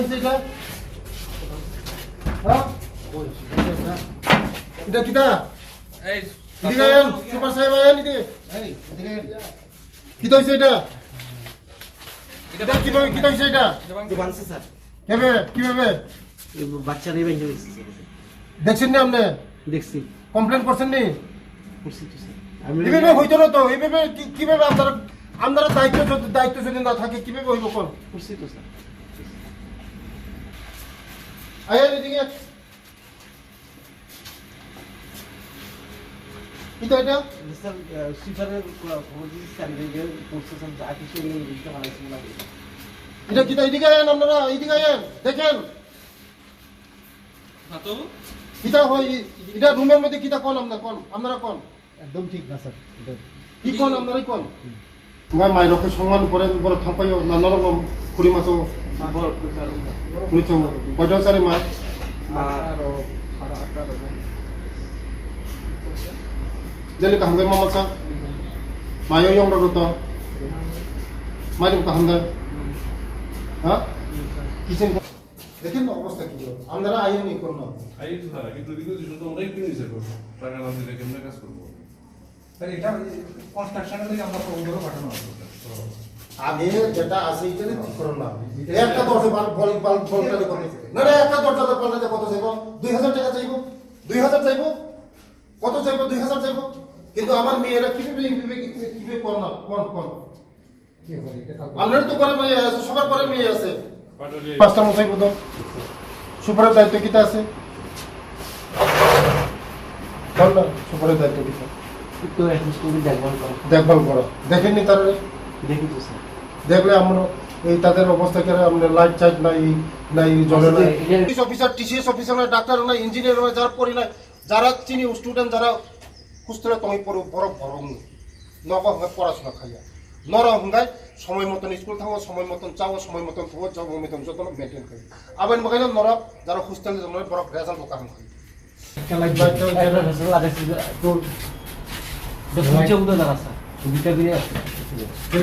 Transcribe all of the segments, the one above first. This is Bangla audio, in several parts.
এটা হ্যাঁ এটা কিটা এই এদিকে সুপার সাহেব আয়েন এদিকে কিটা হয়েছে এটা এটা কীভাবে কিটা হয়েছে এটা বানছে স্যার কেবে কীভাবে এই ভেঙে গেছে দেখছেন না আপনি দেখছি কমপ্লেন করছেন নি করছি তো স্যার আমি এইভাবে হইতো না তো এইভাবে কি- কীভাবে আপনারা আপনারা দায়িত্ব যদি- দায়িত্ব যদি না থাকে কীভাবে হইব কোন করছি তো স্যার আয়েন এদিকে কিটা এটা স্যার স্যার ভেঙে পড়ছে স্যার যা কিছু এগুলো বুঝতে পারছি না এটা কিটা এদিকে আয়েন আপনারা এদিকে আয়েন দেখেন হাতু কিটা হয় এটা রুমের মধ্যে কিটা কোন আপনার কোন আপনারা কোন একদম ঠিক না স্যার কি কোন আপনারাই কোন তোমার মায়ের রক্ষে সম্মান করে বড় থাপাইও নানা রকম কুড়ি মাসও শুনেছ কয়টা সারে মা jadi kahangga mama sa mayo yung raruto মায়ের কাহান্দা হ্যাঁ কিচেন দেখেন না অবস্থা কি আপনারা আইনি করুন আই তো স্যার কিন্তু বিদ্যুৎ শুধু আমরা একটু নিচে করব টাকা না দিলে কেমনে কাজ করব স্যার এটা কনস্ট্রাকশনের আমরা পাঠানো হবে আগে যেটা আছে এটা ঠিক করুন না একটা দরজা বাল বল বাল বলটারে কত না না একটা দরজা পাল্টাতে কত চাইব? দুই হাজার টাকা চাইব। দুই হাজার চাইব। কত চাইব? দুই হাজার চাইব। কিন্তু আমার মেয়েরা কীভাবে কীভাবে কীভাবে কোন না কোন কোন তো করে মেয়ে আছে সবার করে মেয়ে আছে। পাঁচটা মশাই কত সুপারের দায়িত্ব কিটা আছে? বল না সুপারের দায়িত্ব কিটা। স্কুলে দেখভাল করা। দেখভাল করা। দেখেননি তারা দেখি স্যার। দেখলে আমরা এই তাদের অবস্থা করে আমরা লাইট চাইট নাই নাই জলে নাই। পুলিশ অফিসার টিসিএস অফিসার নাই ডাক্তার নাই ইঞ্জিনিয়ার নাই যারা পড়ি নাই যারা চিনি স্টুডেন্ট যারা কুস্তলে তুমি পড়ো বড় বড় নব হঙ্গায় পড়াশোনা খাইয়া। নর হঙ্গায় সময় মতন স্কুল থাকো সময় মতন চাও সময় মতন থাকো সময় মতন যত মেনটেন করি আবার মগাই নর যারা জন্য বড় রেজাল্ট দোকান খাই সুবিধা দিয়ে আছে।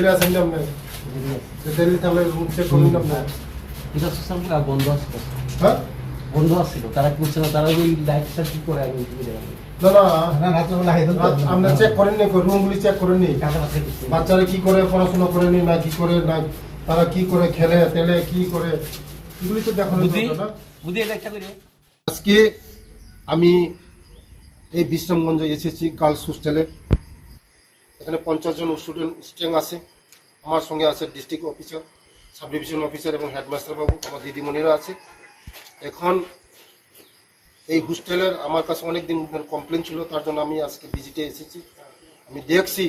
আছেন না আপনি দিল্লি তাহলে রুম চেক করুন না আপনি এটা মিডিয়া বন্ধ আছে হ্যাঁ? বন্ধ আছিল তারা কি করছে না তারা ওই লাইট কি করে আমি না আমরা চেক রুমগুলি চেক বাচ্চারা কি করে পড়াশোনা করেনি না কি করে না তারা কি করে খেলে তেলে কি করে? এগুলি তো? বুদ্ধি এটা একটা করে। আজকে আমি এই বিশ্রামগঞ্জে এসেছি গার্লস হোস্টেলে। এখানে পঞ্চাশ জন স্টুডেন্ট স্ট্রেং আছে। আমার সঙ্গে আছে district officer sub division officer এবং হেডমাস্টার বাবু, আমার দিদিমণিরা আছে। এখন এই হোস্টেলের আমার কাছে অনেক দিন কমপ্লেন ছিল, তার জন্য আমি আজকে ভিজিটে এসেছি। আমি দেখছি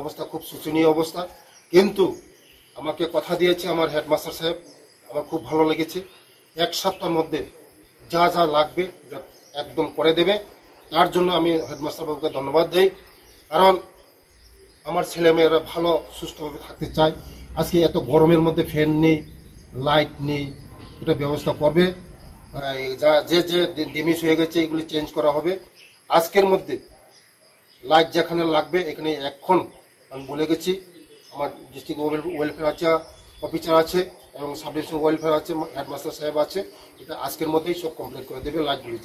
অবস্থা, খুব শোচনীয় অবস্থা। কিন্তু আমাকে কথা দিয়েছে আমার হেডমাস্টার সাহেব, আমার খুব ভালো লেগেছে। এক সপ্তাহের মধ্যে যা যা লাগবে একদম করে দেবে। তার জন্য আমি হেডমাস্টার বাবুকে ধন্যবাদ দেই। কারণ আমার ছেলেমেয়েরা ভালো, সুস্থভাবে থাকতে চায়। আজকে এত গরমের মধ্যে ফ্যান নেই, লাইট নেই, এটা ব্যবস্থা করবে। যা, যে যে ডিমিস হয়ে গেছে, এগুলি চেঞ্জ করা হবে। আজকের মধ্যে লাইট যেখানে লাগবে, এখানে এখন আমি বলে গেছি, আমার ডিস্ট্রিক্ট ওয়েলফেয়ার আছে অফিসার আছে, এবং সাব ওয়েলফেয়ার আছে হেডমাস্টার সাহেব আছে। এটা আজকের মধ্যেই সব কমপ্লিট করে দেবে, লাইটগুলি